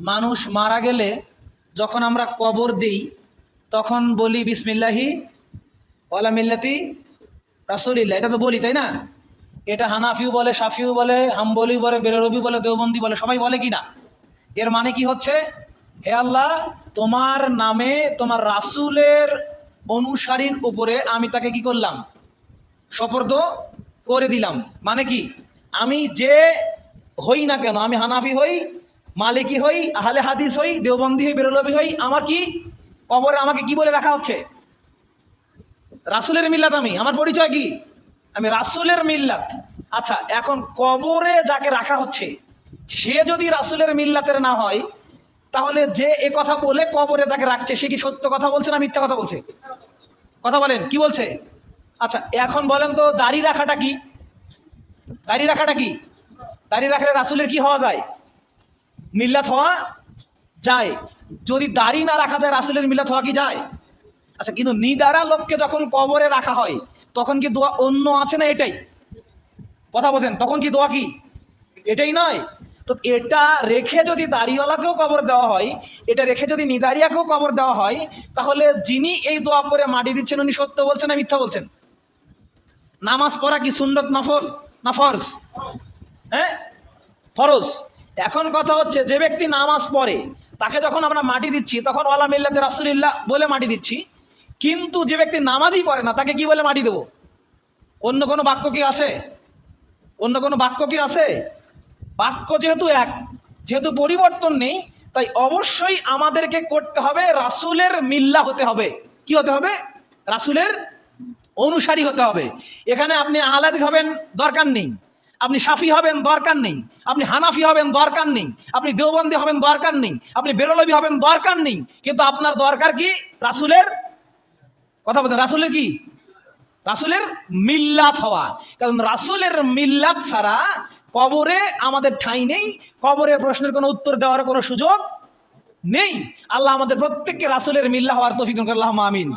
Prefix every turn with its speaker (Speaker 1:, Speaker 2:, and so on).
Speaker 1: মানুষ মারা গেলে যখন আমরা কবর দিই, তখন বলি, বিসমিল্লাহি ওয়ালা মিল্লাতি রাসুলিল্লাহ। এটা তো বলি, তাই না? এটা হানাফিও বলে, সাফিও বলে হাম্বলি বলে বেরবি বলে, দেওবন্দি বলে, সবাই বলে কি না? এর মানে কি হচ্ছে? হে আল্লাহ, তোমার নামে তোমার রাসুলের অনুসারীর উপরে আমি তাকে কি করলাম? সপর্দ করে দিলাম। মানে কি? আমি যে হই না কেন, আমি হানাফি হই মালিকি হই, আহলে হাদিস হই, দেওবন্দি হই, বেরলবি হই, আমার কি কবরে আমাকে কি বলে রাখা হচ্ছে? রাসুলের মিল্লাত আমি, আমার পরিচয় কি? আমি রাসুলের মিল্লাত। আচ্ছা এখন কবরে যাকে রাখা হচ্ছে, সে যদি রাসুলের মিল্লাতের না হয়, তাহলে যে এ কথা বলে কবরে তাকে রাখছে, সে কি সত্য কথা বলছে না মিথ্যা কথা বলছে? কথা বলেন, কি বলছে? আচ্ছা এখন বলেন তো, দাড়ি রাখাটা কি? দাড়ি রাখাটা কি? দাড়ি রাখলে রাসুলের কি হওয়া যায়? মিল্লাত হওয়া যায়। যদি দাড়ি না রাখা যায় রাসুলের মিল্লাত হওয়া কি যায়? আচ্ছা কিন্তু নিদারা লোককে যখন কবরে রাখা হয়, তখন কি দোয়া অন্য আছে না এটাই? কথা বলছেন, তখন কি দোয়া কি? এটাই নয়। তো এটা রেখে যদি দাড়িওয়ালাকেও কবর দেওয়া হয়, এটা রেখে যদি নিদারিয়াকেও কবর দেওয়া হয়, তাহলে যিনি এই দোয়া পরে মাটি দিচ্ছেন, উনি সত্য বলছেন না মিথ্যা বলছেন? নামাজ পড়া কি সুন্নত নফল না ফরজ? হ্যাঁ? ফরজ। এখন কথা হচ্ছে, যে ব্যক্তি নামাজ পড়ে, তাকে যখন আমরা মাটি দিচ্ছি, তখন ওয়ালা মিল্লাতে রাসুলিল্লাহ বলে মাটি দিচ্ছি। কিন্তু যে ব্যক্তি নামাজই পড়ে না, তাকে কি বলে মাটি দেবো? অন্য কোনো বাক্য কি আছে? অন্য কোনো বাক্য কি আছে? বাক্য যেহেতু এক, যেহেতু পরিবর্তন নেই, তাই অবশ্যই আমাদেরকে করতে হবে রাসুলের মিল্লা হতে হবে। কি হতে হবে? রাসুলের অনুসারী হতে হবে। এখানে আপনি আহলাদিস হবেন, দরকার নেই। আপনি সাফি হবেন, দরকার নেই। আপনি হানাফি হবেন, দরকার নেই। আপনি দেওবন্দি হবেন, দরকার নেই। আপনি বেরলবি হবেন, দরকার নেই। কিন্তু আপনার দরকার কি? রাসুলের কথা বলছেন, রাসুলের কি? রাসুলের মিল্লাত হওয়া। কারণ রাসুলের মিল্লাত ছাড়া কবরে আমাদের ঠাঁই নেই, কবরের প্রশ্নের কোনো উত্তর দেওয়ার কোনো সুযোগ নেই। আল্লাহ আমাদের প্রত্যেককে রাসুলের মিল্লা হওয়ার তফিক আল্লাহ আমিন।